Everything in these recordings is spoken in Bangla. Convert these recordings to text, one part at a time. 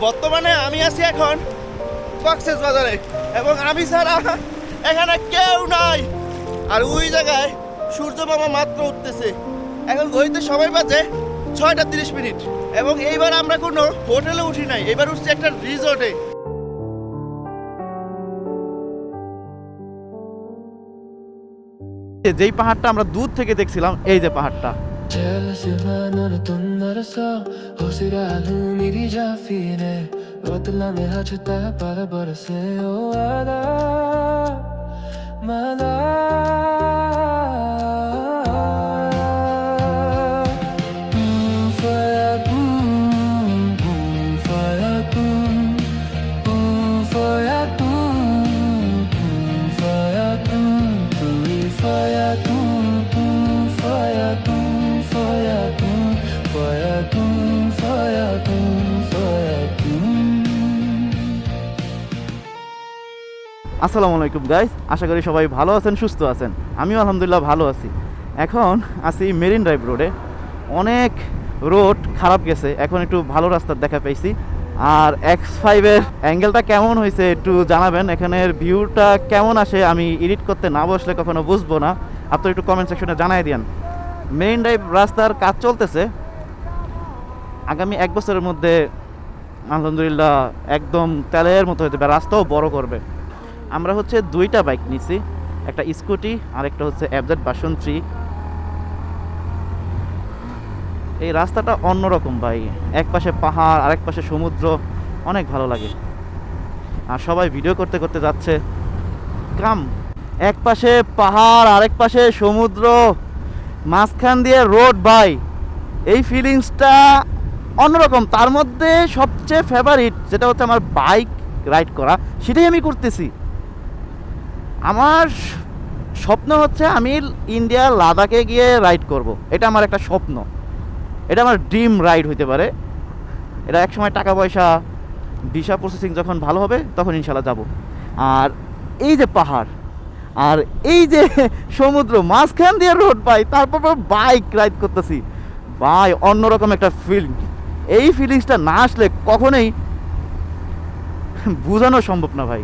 বর্তমানে আমি আছি এখন কক্সেস বাজারে। এবং আমি ছাড়া এখানে কেউ নাই। আর ওই জায়গায় সূর্য মামা মাত্র উঠতেছে। এখন ঘড়িতে সময় বাজে ছয়টা তিরিশ মিনিট। এবং এইবার আমরা কোনো হোটেলে উঠি নাই। এবার উঠছি একটা রিসোর্টে। যেই পাহাড়টা আমরা দূর থেকে দেখছিলাম, এই যে পাহাড়টা। Jealousy 너를 또 날았어 호시라는 일이 잡히네 어떨라면 하쳤다 받아버렸어요 알아 많아 আসসালামু আলাইকুম গাইস আশা করি সবাই ভালো আছেন, সুস্থ আছেন। আমিও আলহামদুলিল্লাহ ভালো আছি। এখন আছি মেরিন ড্রাইভ রোডে। অনেক রোড খারাপ গেছে। এখন একটু ভালো রাস্তার দেখা পেয়েছি। আর এক্স ফাইভের অ্যাঙ্গেলটা কেমন হয়েছে একটু জানাবেন। এখানের ভিউটা কেমন আসে আমি এডিট করতে না বসলে কখনো বুঝব না। আপনি একটু কমেন্ট সেকশনে জানাই দিন মেরিন ড্রাইভ রাস্তার কাজ চলতেছে। আগামী এক বছরের মধ্যে আলহামদুলিল্লাহ একদম তেলের মতো হতে রাস্তাও বড় করবে। আমরা হচ্ছে দুইটা বাইক নিছি, একটা স্কুটি আর একটা হচ্ছে অ্যাবজেট বাসন থ্রি এই রাস্তাটা অন্যরকম ভাই, এক পাশে পাহাড়, আরেক পাশে সমুদ্র, অনেক ভালো লাগে। আর সবাই ভিডিও করতে করতে যাচ্ছে। কাম, এক পাশে পাহাড়, আরেক পাশে সমুদ্র, মাঝখান দিয়ে রোড বাই এই ফিলিংসটা অন্যরকম, তার মধ্যে সবচেয়ে ফেভারিট যেটা হচ্ছে আমার বাইক রাইড করা, সেটাই আমি করতেছি। আমার স্বপ্ন হচ্ছে আমি ইন্ডিয়া, লাদাখে গিয়ে রাইড করব। এটা আমার একটা স্বপ্ন। এটা আমার ড্রিম রাইড হইতে পারে। এটা এক সময় টাকা পয়সা ভিসা প্রসেসিং যখন ভালো হবে, তখন ইনশাল্লাহ যাব। আর এই যে পাহাড়, আর এই যে সমুদ্র, মাঝখান দিয়ে রোড পাই তারপর বাইক রাইড করতেছি। ভাই, অন্যরকম একটা ফিলিং এই ফিলিংসটা না আসলে কখনোই বোঝানো সম্ভব না ভাই।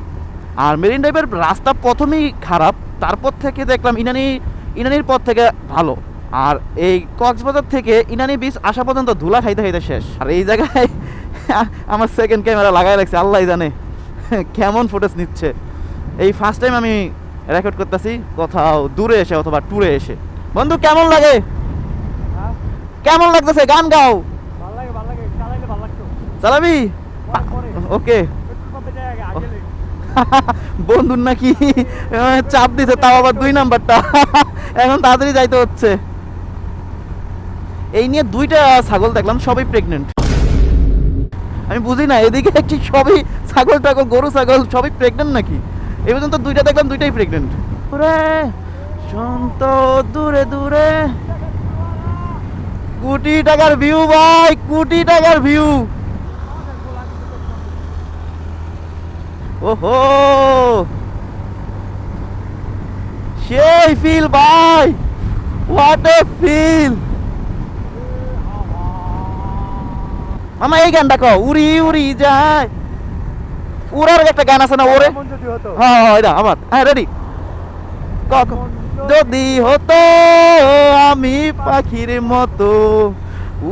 আর মেরিন ড্রাইভের রাস্তা প্রথমেই খারাপ তারপর থেকে দেখলাম ইনানি ইনানির পর থেকে ভালো। আর এই কক্সবাজার থেকে ইনানি বিচ আসা পর্যন্ত ধুলা খাইতে খাইতে শেষ। আর এই জায়গায় আমার সেকেন্ড ক্যামেরা লাগাই রাখছে আল্লাহ জানে কেমন ফুটেজ নিচ্ছে। এই ফার্স্ট টাইম আমি রেকর্ড করতেছি কোথাও দূরে এসে অথবা ট্যুরে এসে। বন্ধু কেমন লাগে? কেমন লাগতেছে? গান গাও। ভালো লাগে ভালো লাগে চালাইলে ভালো লাগতো। চালাবি। ওকে একটু কমে যায় আগে আগে লেগে। বন্ধুর নাকি চাপ দিতে তাও আবার দুই নাম্বারটা। এখন তাড়াতাড়ি যাইতে হচ্ছে। এই নিয়ে দুইটা ছাগল দেখলাম, সবই প্রেগনেন্ট আমি বুঝি না, এদিকে একটি সবই ছাগল টাগল, গরু ছাগল, সবই প্রেগনেন্ট নাকি? এই পর্যন্ত দুইটা দেখলাম, দুইটাই প্রেগনেন্ট ওরে সন্ত দূরে দূরে। কোটি টাকার ভিউ ভাই, কোটি টাকার ভিউ ওহো! সেই ফিল ভাই! হোয়াট এ ফিল মামা এই গানটা কও। উড়ি উড়ি যায়। উড়ার একটা গান আছে না ওরে? হ্যাঁ হ্যাঁ এটা আমার। হ্যাঁ রেডি যদি হতো আমি পাখির মতো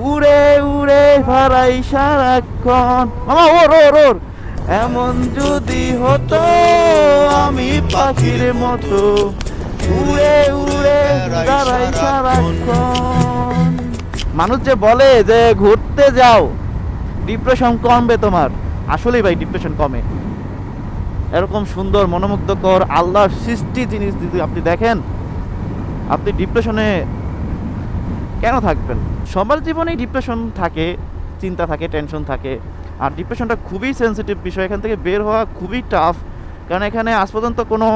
উড়ে উড়ে হারাই সারাক্ষণ। মামা ওর ওর ওর। এমন যদি হতো, আমি পাখির মতো উড়ে উড়ে দাঁড়াই সারাক্ষণ। মানুষ যে বলে যে ঘুরতে যাও ডিপ্রেশন কমবে তোমার। আসলেই ভাই ডিপ্রেশন কমে। এরকম সুন্দর, মনোমুগ্ধকর, আল্লাহর সৃষ্টি জিনিস যদি আপনি দেখেন, আপনি ডিপ্রেশনে কেন থাকবেন? সবার জীবনেই ডিপ্রেশন থাকে, চিন্তা থাকে টেনশন থাকে। আর ডিপ্রেশনটা খুবই সেন্সিটিভ বিষয়। এখান থেকে বের হওয়া খুবই টাফ কারণ এখানে আজ পর্যন্ত কোনো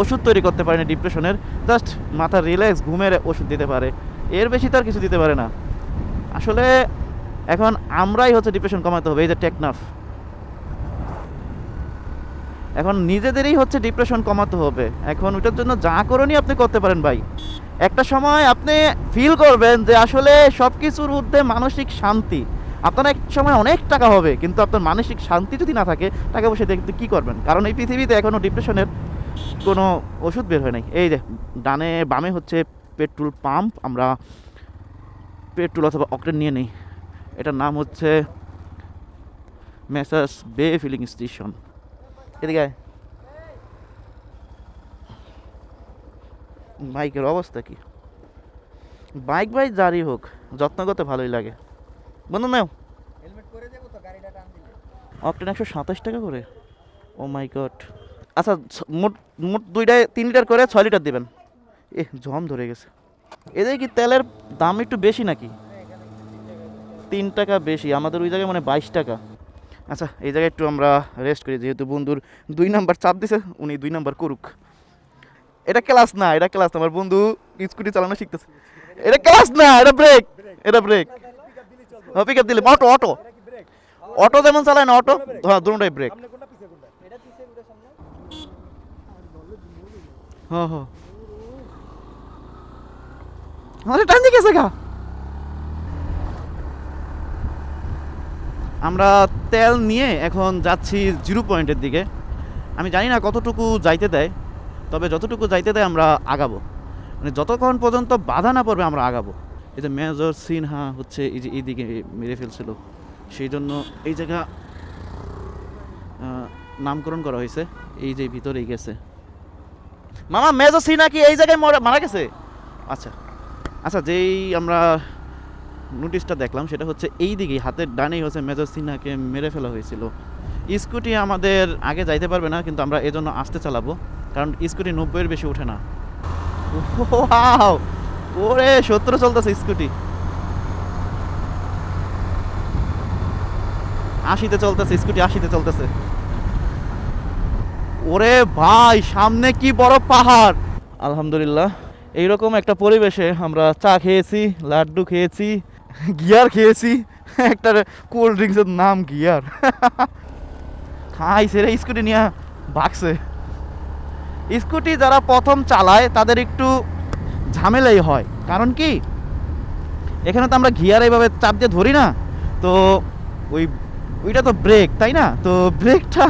ওষুধ তৈরি করতে পারেনি ডিপ্রেশনের জাস্ট মাথা রিল্যাক্স ঘুমের ওষুধ দিতে পারে। এর বেশি তো আর কিছু দিতে পারে না। আসলে এখন আমরাই হচ্ছে ডিপ্রেশন কমাতে হবে, এই যে টেকনাফ। এখন নিজেদেরই হচ্ছে ডিপ্রেশন কমাতে হবে। এখন ওটার জন্য যা করণই আপনি করতে পারেন ভাই। একটা সময় আপনি ফিল করবেন যে আসলে সব কিছুর ঊর্ধ্বে মানসিক শান্তি। আপনার এক সময় অনেক টাকা হবে, কিন্তু আপনার মানসিক শান্তি যদি না থাকে টাকা পয়সা দেখতে কী করবেন? কারণ এই পৃথিবীতে এখনও ডিপ্রেশনের কোনো ওষুধ বের হয় নাই। এই যে, ডানে বামে হচ্ছে পেট্রোল পাম্প, আমরা পেট্রোল অথবা অকটেন নিয়ে নিই। এটার নাম হচ্ছে মেসার্স বে ফিলিং স্টেশন। এদিকে বাইকের অবস্থা কি? বাইক বাইক যারই হোক, যত্ন করতে ভালোই লাগে। বন্ধু নাও। অকটেন একশো সাতাশ টাকা করে? ও মাই গড আচ্ছা মোট মোট দুইটায় তিন লিটার করে ছয় লিটার দেবেন। এ জম ধরে গেছে। এদের কি তেলের দাম একটু বেশি নাকি? তিন টাকা বেশি আমাদের ওই জায়গায় মানে বাইশ টাকা। আচ্ছা এই জায়গায় একটু আমরা রেস্ট করি যেহেতু বন্ধুর দুই নাম্বার চাপ দিছে উনি দুই নাম্বার করুক। এটা ক্লাস না এটা ক্লাস না আমার বন্ধু স্কুটি চালানো শিখতেছে। এটা ক্লাস না এটা ব্রেক এটা ব্রেক পিক আপ দিলে অটো অটো অটো যেমন চালায় না অটো হ্যাঁ দুটোটাই ব্রেক হ্যাঁ হ্যাঁ। আমাদের টাইম দিকে গা। আমরা তেল নিয়ে এখন যাচ্ছি জিরো পয়েন্টের দিকে। আমি জানি না কতটুকু যাইতে দেয় তবে যতটুকু যাইতে দেয় আমরা আগাবো। মানে যতক্ষণ পর্যন্ত বাধা না পড়বে আমরা আগাবো। এই যে মেজর সিনহা হচ্ছে এই যে এইদিকে মেরে ফেলছিল। সেই জন্য এই জায়গা নামকরণ করা হয়েছে। এই যে ভিতরেই গেছে। মামা মেজর সিনহা কি এই জায়গায় মরা- গেছে? আচ্ছা। আচ্ছা যেই আমরা নোটিশটা দেখলাম, সেটা হচ্ছে এই দিকেই হাতের ডানেই হচ্ছে মেজর সিনহাকে মেরে ফেলা হয়েছিল। স্কুটি আমাদের আগে যাইতে পারবে না, কিন্তু আমরা এজন্য আসতে চালাবো। কারণ স্কুটি নব্বইয়ের বেশি ওঠে না। ওরে সত্তর চলতেছে স্কুটি। আশিতে চলতেছে, স্কুটি আশিতে চলতেছে। ওরে ভাই, সামনে কি বড় পাহাড়! আলহামদুলিল্লাহ, এইরকম একটা পরিবেশে আমরা চা খেয়েছি, লাড্ডু খেয়েছি, গিয়ার খেয়েছি, একটা কোল্ড ড্রিঙ্কসের নাম গিয়ার। খাইছে রে, স্কুটি নিয়ে ভাগছে। স্কুটি যারা প্রথম চালায়, তাদের একটু ঝামেলাই হয়। কারণ কি? এখানে তো আমরা গিয়ার এইভাবে চাপ দিয়ে ধরি না। তো ওই, ওইটা তো ব্রেক তাই না? তো ব্রেকটা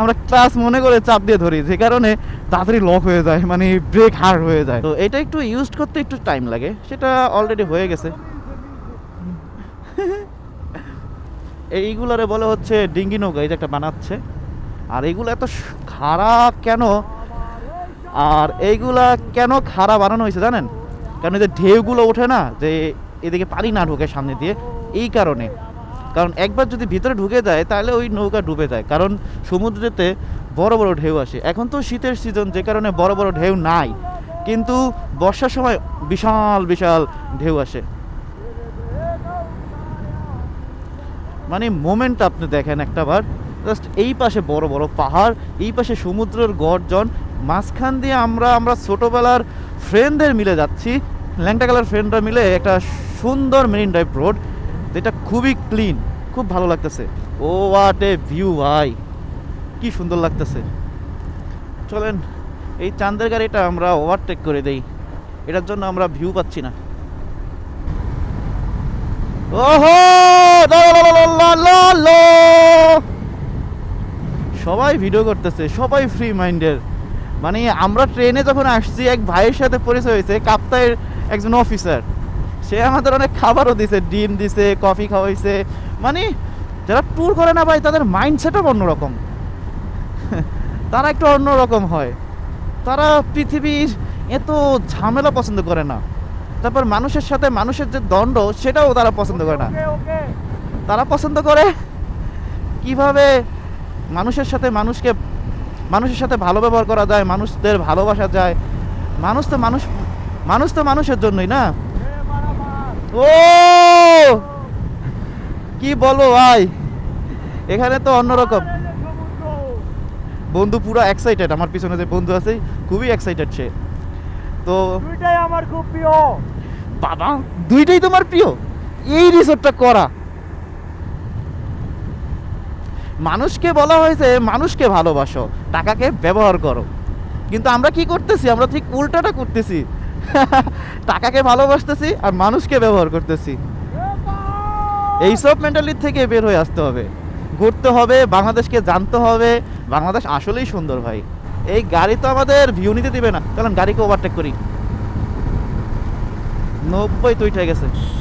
আমরা ক্লাস মনে করে চাপ দিয়ে ধরি, যে কারণে তাড়াতাড়ি লক হয়ে যায় মানে ব্রেক হার্ড হয়ে যায়। তো এটা একটু ইউজ করতে একটু টাইম লাগে, সেটা অলরেডি হয়ে গেছে। এইগুলারে বলে হচ্ছে ডিঙ্গি নৌকা, এই যে একটা বানাচ্ছে। আর এইগুলো এত খারাপ কেন? আর এইগুলা কেন খাড়া বানানো হয়েছে জানেন? কারণ এই যে ঢেউগুলো ওঠে না, যে এদিকে পানি না ঢোকে সামনে দিয়ে, এই কারণে। কারণ একবার যদি ভিতরে ঢুকে যায়, তাহলে ওই নৌকা ডুবে যায়। কারণ সমুদ্রেতে বড় বড় ঢেউ আসে। এখন তো শীতের সিজন যে কারণে বড় বড় ঢেউ নাই। কিন্তু বর্ষার সময় বিশাল বিশাল ঢেউ আসে। মানে মোমেন্ট আপনি দেখেন একটাবার। জাস্ট এই পাশে বড় বড় পাহাড়, এই পাশে সমুদ্রের গর্জন মাঝখান দিয়ে আমরা আমরা ছোটোবেলার ফ্রেন্ডদের মিলে যাচ্ছি। ল্যাংটা কালার ফ্রেন্ডরা মিলে একটা সুন্দর মেরিন ড্রাইভ রোড, যেটা খুবই ক্লিন খুব ভালো লাগতেছে। ও ওয়াট এ ভিউ ভাই! কি সুন্দর লাগতেছে। চলেন, এই চাঁদের গাড়িটা আমরা ওভারটেক করে দেই। এটার জন্য আমরা ভিউ পাচ্ছি না। সবাই ভিডিও করতেছে, সবাই ফ্রি মাইন্ডের মানে আমরা ট্রেনে যখন আসছি এক ভাইয়ের সাথে পরিচয় হয়েছে কাপ্তাইয়ের একজন অফিসার সে আমাদের অনেক খাবারও দিছে ডিম দিছে কফি খাওয়াইছে। মানে যারা ট্যুর করে না ভাই তাদের মাইন্ডসেটও অন্যরকম। তারা একটু অন্যরকম হয়। তারা পৃথিবীর এত ঝামেলা পছন্দ করে না। তারপর মানুষের সাথে মানুষের যে দণ্ড সেটাও তারা পছন্দ করে না। তারা পছন্দ করে কীভাবে মানুষের সাথে মানুষকে মানুষের সাথে ভালো ব্যবহার করা যায় মানুষদের ভালোবাসা যায়। মানুষ তো মানুষ মানুষ তো মানুষের জন্যই না? ও! কি বলো ভাই? এখানে তো অন্যরকম। বন্ধু পুরো এক্সাইটেড আমার পিছনে যে বন্ধু আছে খুবই এক্সাইটেড সে। তো দুইটাই আমার খুব প্রিয়। বাবা দুইটাই তোমার প্রিয়? এই রিসোর্টটা করা। মানুষকে বলা হয়েছে মানুষকে ভালোবাসো, টাকাকে ব্যবহার করো। কিন্তু আমরা কি করতেছি? আমরা ঠিক উল্টাটা করতেছি। টাকাকে ভালোবাসতেছি আর মানুষকে ব্যবহার করতেছি। এইসব মেন্টালিটি থেকে বের হয়ে আসতে হবে। ঘুরতে হবে, বাংলাদেশকে জানতে হবে। বাংলাদেশ আসলেই সুন্দর ভাই। এই গাড়ি তো আমাদের ভিউ নিতে দিবে না। চলেন গাড়িকে ওভারটেক করি। নব্বই তো উঠে গেছে।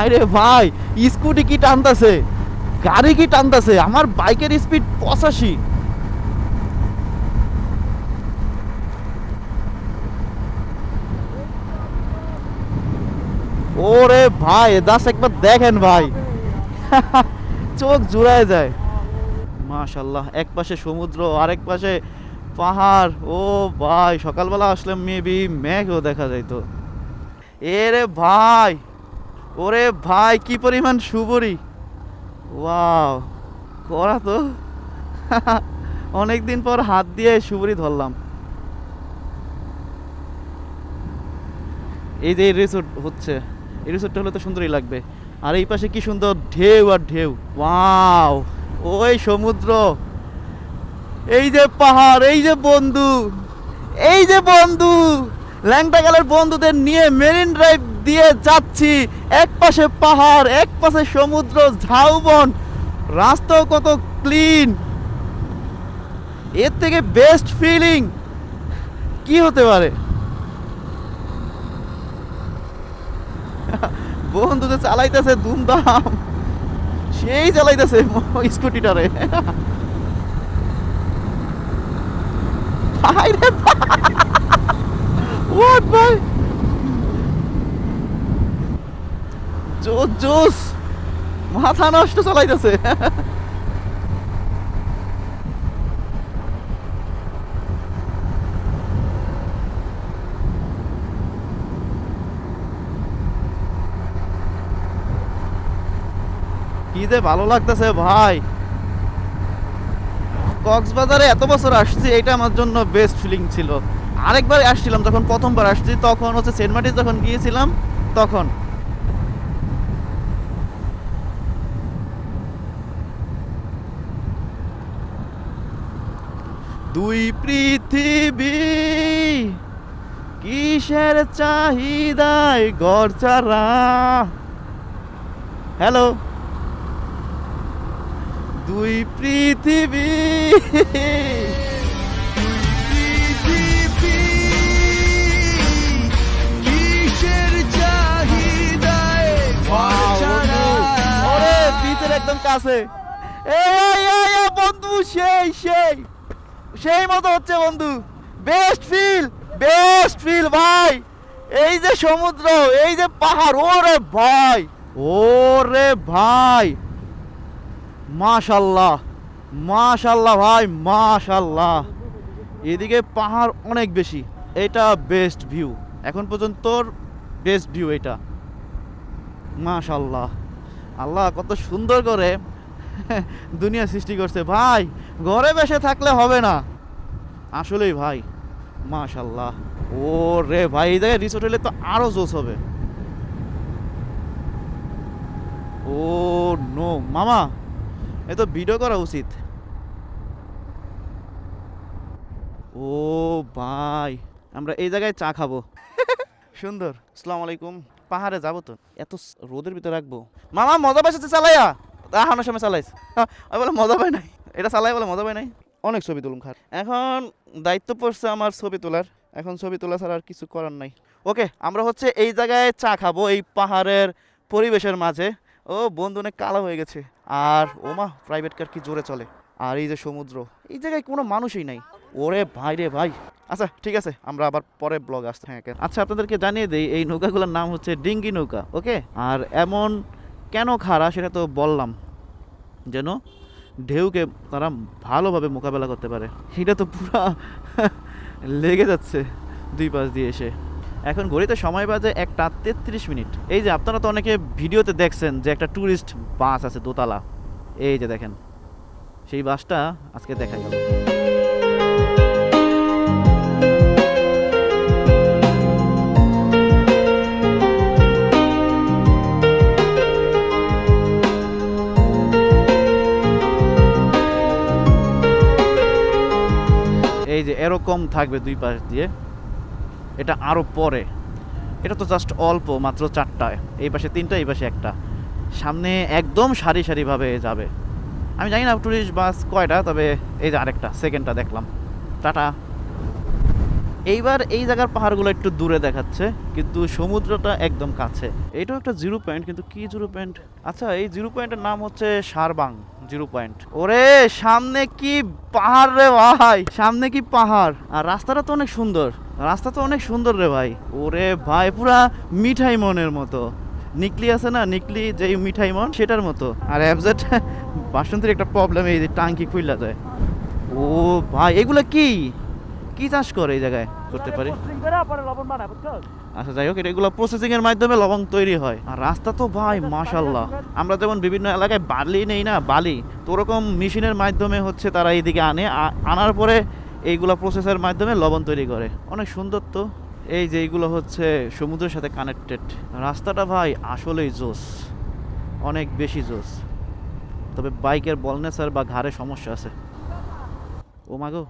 আরে ভাই, স্কুটি কি টানতাছে? গাড়ি কি টানতাছে? আমার বাইকের স্পিড পঁচাশি। ওরে ভাই দাস একবার দেখেন ভাই। চোখ জুড়ায় যায়। মাশাল্লাহ এক পাশে সমুদ্র, আরেক পাশে পাহাড়। ও ভাই, সকালবেলা আসলে মেবি মেঘও দেখা যাইতো। এ রে ভাই! ওরে ভাই, কি পরিমাণ সুবরি ওয়াও করা তো। অনেকদিন পর হাত দিয়ে সুবরি ধরলাম। এই যে রিসোর্ট হচ্ছে, এই রিসোর্টটা হলে তো সুন্দরই লাগবে। আর এই পাশে কি সুন্দর ঢেউ আর ঢেউ। ওয়াও, ওই সমুদ্র। এই যে পাহাড়, এই যে বন্ধু, এই যে বন্ধু। ল্যাংটা গেলের বন্ধুদের নিয়ে মেরিন ড্রাইভ দিয়ে যাচ্ছি। এক পাশে পাহাড়, এক পাশে সমুদ্র, ঝাউবন। রাস্তাও কত ক্লিন এর থেকে বেস্ট ফিলিং কি হতে পারে? বন্ধু তো চালাইতেছে ধুমধাম। সেই চালাইতেছে স্কুটিটারে। ভাই রে ভাই? জোস জোস। মাথা নষ্ট চালাইতেছে। কি যে ভালো লাগতেছে ভাই। কক্সবাজারে এত বছর আসছি এটা আমার জন্য বেস্ট ফিলিং ছিল। আরেকবার আসছিলাম, যখন প্রথমবার আসছি, তখন হচ্ছে সেন্ট মার্টিন যখন গিয়েছিলাম, তখন। দুই পৃথিবী। কিসের চাহিদায় গড় চারা হ্যালো দুই পৃথিবী। একদম কাছে। এই, বন্ধু সেই সেই। সেই মতো হচ্ছে বন্ধু। বেস্ট ফিল বেস্ট ফিল ভাই। এই যে সমুদ্র, এই যে পাহাড়, ওরে ভাই ওরে ভাই। মাশাল্লাহ মাশাল্লাহ ভাই, মাশাল্লাহ। এদিকে পাহাড় অনেক বেশি, এটা বেস্ট ভিউ এখন পর্যন্ত বেস্ট ভিউ এটা। মাশাল্লাহ, আল্লাহ কত সুন্দর করে দুনিয়া সৃষ্টি করছে। ভাই, ঘরে বসে থাকলে হবে না। আসলেই ভাই মাশাল্লাহ ও রে ভাই, এই জায়গায় রিসোর্ট হলে তো আরও জোস হবে। ও নো, মামা, এ তো ভিডিও করা উচিত। ও ভাই, আমরা এই জায়গায় চা খাব। সুন্দর, আসসালামু আলাইকুম। পাহাড়ে যাব তো, এত রোদের ভিতরে রাখব। মামা, মজা পাইছে চালাইয়া? আহানোর সময় চালাইছে। বলে মজা পাই নাই। এটা চালাই বলে মজা পাই নাই। অনেক ছবি তুলুম খার। এখন দায়িত্ব পড়ছে আমার ছবি তোলার। এখন ছবি তোলা ছাড়া আর কিছু করার নাই। ওকে, আমরা হচ্ছে এই জায়গায় চা খাব, এই পাহাড়ের পরিবেশের মাঝে। ও বন্ধু অনেক কালো হয়ে গেছে। আর ওমা প্রাইভেট কার কি জোরে চলে। আর এই যে সমুদ্র, এই জায়গায় কোনো মানুষই নাই। ওরে ভাই রে ভাই। আচ্ছা ঠিক আছে, আমরা আবার পরে ব্লগ আসতে হ্যাঁ আচ্ছা আপনাদেরকে জানিয়ে দিই, এই নৌকাগুলোর নাম হচ্ছে ডিঙ্গি নৌকা, ওকে? আর এমন কেন খাড়া সেটা তো বললাম। যেন ঢেউকে তারা ভালোভাবে মোকাবেলা করতে পারে। এটা তো পুরা লেগে যাচ্ছে দুই পাশ দিয়ে এসে। এখন ঘড়িতে সময় বাজে একটা তেত্রিশ মিনিট। এই যে আপনারা তো অনেকে ভিডিওতে দেখছেন যে একটা ট্যুরিস্ট বাস আছে দোতলা। এই যে দেখেন, সেই বাসটা আজকে দেখা গেল এই যে এরকম থাকবে দুই পাশ দিয়ে, এটা আরও পরে। এটা তো জাস্ট অল্প, মাত্র চারটা। এই পাশে তিনটা, এই পাশে একটা। সামনে একদম সারি সারিভাবে যাবে। আমি জানি না টুরিস্ট বাস কয়টা, তবে এই যে আরেকটা সেকেন্ডটা দেখলাম। টাটা। এইবার এই জায়গার পাহাড়গুলো একটু দূরে দেখাচ্ছে, কিন্তু সমুদ্রটা একদম কাছে। এটাও একটা জিরো পয়েন্ট, কিন্তু কি জিরো পয়েন্ট? আচ্ছা এই জিরো পয়েন্টের নাম হচ্ছে সারবাং, জিরো পয়েন্ট। ওরে, সামনে কি পাহাড় রে ভাই? সামনে কি পাহাড়? আর রাস্তাটা তো অনেক সুন্দর। রাস্তা তো অনেক সুন্দর রে ভাই। ওরে ভাই, পুরা মিঠাই মনের মতো। নিকলি আছে না, নিকলি যে মিঠাই মন, সেটার মতো। আর অ্যাবজেট বাসন্তীর একটা প্রবলেম, এই যে টাঙ্কি খুললা যায়। ও ভাই, এগুলো কি? কি চাষ করে এই জায়গায় করতে পারি? আচ্ছা যাই হোক এগুলো প্রসেসিং এর মাধ্যমে লবণ তৈরি হয়। আর রাস্তা তো ভাই মাশাল্লাহ আমরা যেমন বিভিন্ন এলাকায় বালি নেই না? বালি। তো ওরকম মেশিনের মাধ্যমে হচ্ছে তারা এইদিকে আনে। আনার পরে এইগুলো প্রসেসের মাধ্যমে লবণ তৈরি করে। অনেক সুন্দর তো। এই যে এইগুলো হচ্ছে সমুদ্রের সাথে কানেক্টেড রাস্তাটা ভাই আসলেই জোস। অনেক বেশি জোস। তবে বাইকের বলনেসার বা ঘাড়ে সমস্যা আছে। ও মাগো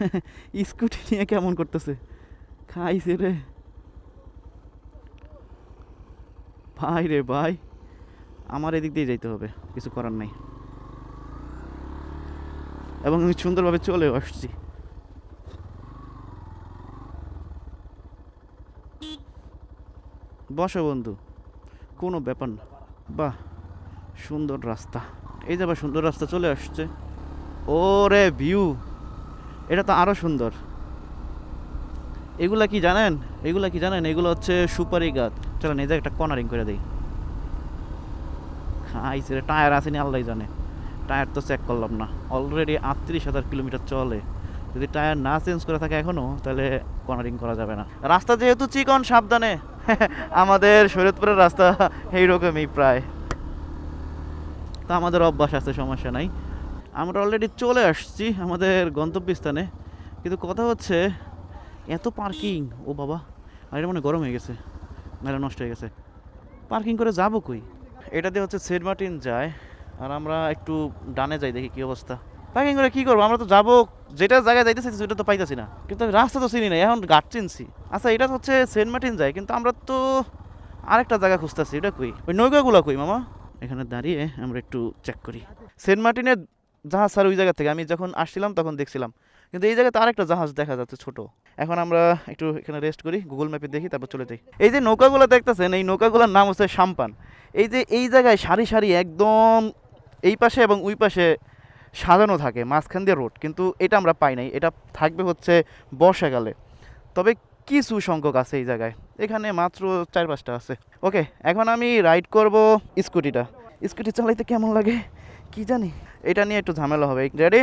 স্কুটি নিয়ে কেমন করতেছে? খাইছে রে। ভাই রে ভাই, আমার এদিক দিয়ে যাইতে হবে, কিছু করার নাই। এবং আমি সুন্দরভাবে চলে আসছি। বসো বন্ধু, কোনো ব্যাপার না। বাহ, সুন্দর রাস্তা। এই যে আবার সুন্দর রাস্তা চলে আসছে। ওরে ভিউ! এটা তো আরও সুন্দর। এগুলা কি জানেন? এগুলা কি জানেন? এগুলো হচ্ছে সুপারি গাছ চলেন, এই একটা কর্নারিং করে দিই। খাইছে টায়ার আসেনি আল্লাহ জানে। টায়ার তো চেক করলাম না। অলরেডি আটত্রিশ হাজার কিলোমিটার চলে। যদি টায়ার না চেঞ্জ করে থাকে এখনও তাহলে কর্নারিং করা যাবে না। রাস্তা যেহেতু চিকন, সাবধানে। আমাদের শরীয়তপুরের রাস্তা এইরকমই প্রায়। তা আমাদের অভ্যাস আছে, সমস্যা নাই। আমরা অলরেডি চলে আসছি আমাদের গন্তব্যস্থানে। কিন্তু কথা হচ্ছে, এত পার্কিং ও বাবা, আর এটা মনে গরম হয়ে গেছে, মেলা নষ্ট হয়ে গেছে। পার্কিং করে যাব কই? এটা দিয়ে হচ্ছে সেন্ট মার্টিন যায়, আর আমরা একটু ডানে যাই দেখি কি অবস্থা। পার্কিং করে কি করব? আমরা তো যাব, যেটা জায়গায় যাইতেছি সেটা তো পাইতেছি না। কিন্তু আমি রাস্তা তো চিনি না, এখন ঘাট চিনছি। আচ্ছা এটা হচ্ছে সেন্ট মার্টিন যায়, কিন্তু আমরা তো আরেকটা জায়গা খুঁজতেছি, এটা কই? ওই নৌকাগুলো কই, মামা? এখানে দাঁড়িয়ে আমরা একটু চেক করি। সেন্ট মার্টিনের জাহাজ স্যার ওই জায়গা থেকে। আমি যখন আসছিলাম তখন দেখছিলাম। কিন্তু এই জায়গাতে আরেকটা জাহাজ দেখা যাচ্ছে ছোট। এখন আমরা একটু এখানে রেস্ট করি গুগল ম্যাপে দেখি, তারপর চলে যাই। এই যে নৌকাগুলো দেখতেছেন, এই নৌকাগুলোর নাম হচ্ছে সাম্পান। এই যে এই জায়গায় সারি সারি একদম এই পাশে এবং ওই পাশে সাজানো থাকে, মাঝখান দিয়ে রোড। কিন্তু এটা আমরা পাই নাই। এটা থাকবে হচ্ছে বর্ষাকালে। তবে কিছু সংখ্যক আছে এই জায়গায়। এখানে মাত্র চার পাঁচটা আছে। ওকে এখন আমি রাইড করব স্কুটিটা। স্কুটি চালাইতে কেমন লাগে? কি জানি? এটা নিয়ে একটু ঝামেলা হবে। রেডি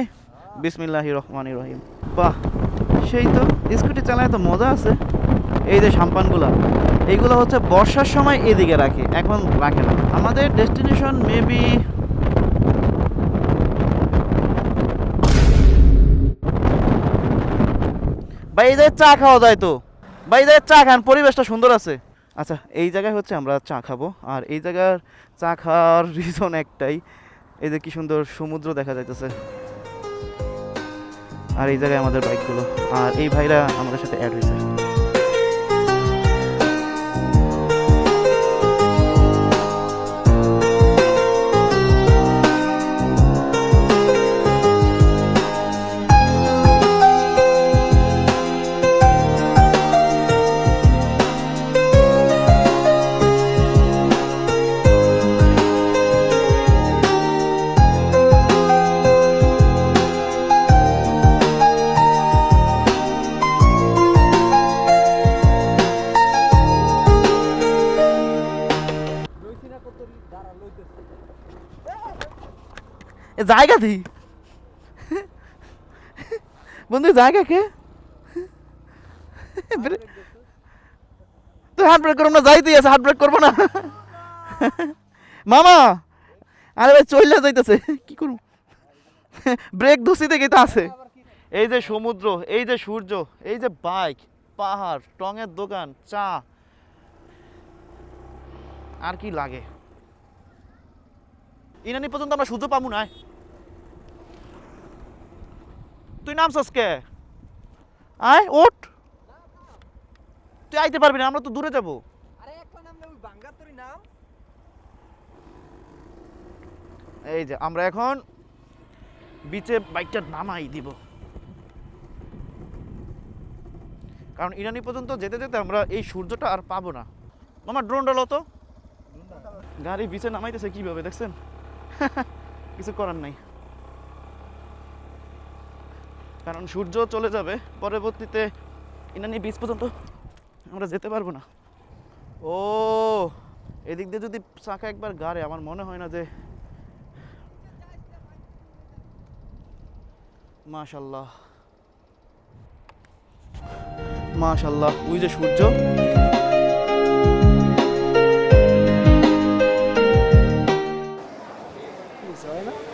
বিসমিল্লাহি রহমান রহিম। বাহ, সেই তো, স্কুটি চালায় তো মজা আছে। এই যে সাম্পানগুলা, এইগুলো হচ্ছে বর্ষার সময় এদিকে রাখে, এখন রাখে না। আমাদের ডেস্টিনেশন মেবি ভাই জায়গায় চা খাওয়া যায় তো। ভাই এই জায়গায় চা খান, পরিবেশটা সুন্দর আছে। আচ্ছা এই জায়গায় হচ্ছে আমরা চা খাব। আর এই জায়গার চা খাওয়ার রিজন একটাই এই যে কি সুন্দর সমুদ্র দেখা যাইতেছে। আর এই জায়গায় আমাদের বাইকগুলো আর এই ভাইরা আমাদের সাথে অ্যাড হয়েছে জায়গা দি। বন্ধু, জায়গা কে? তো হার্ট ব্রেক করব না, যাইতেই আছে হার্ট ব্রেক করব না। মামা, আরে ভাই চলে যাইতেছে, কি করব? ব্রেক ধসি থেকে তো আছে। এই যে সমুদ্র, এই যে সূর্য, এই যে বাইক পাহাড়, টঙের দোকান, চা। আর কি লাগে? ইনানি পর্যন্ত আমরা সূর্য পাবো না। তুই নামছস কে? আয় ওঠ তুই আইতে পারবি না আমরা তো দূরে যাব। নাম। এই যে আমরা এখন বিচে বাইকটা নামাই দিব। কারণ ইরানি পর্যন্ত যেতে যেতে আমরা এই সূর্যটা আর পাবো না। মামা ড্রোনটা লো তো। গাড়ি বিচে নামাইতেছে কীভাবে দেখছেন? কিছু করার নাই। কারণ সূর্য চলে যাবে, পরবর্তীতে ইনানি বীজ পর্যন্ত আমরা যেতে পারব না। ও, এদিক দিয়ে যদি চাকা একবার গাড়ে, আমার মনে হয় না যে মাশাল্লাহ মাশাল্লাহ ওই যে সূর্য। না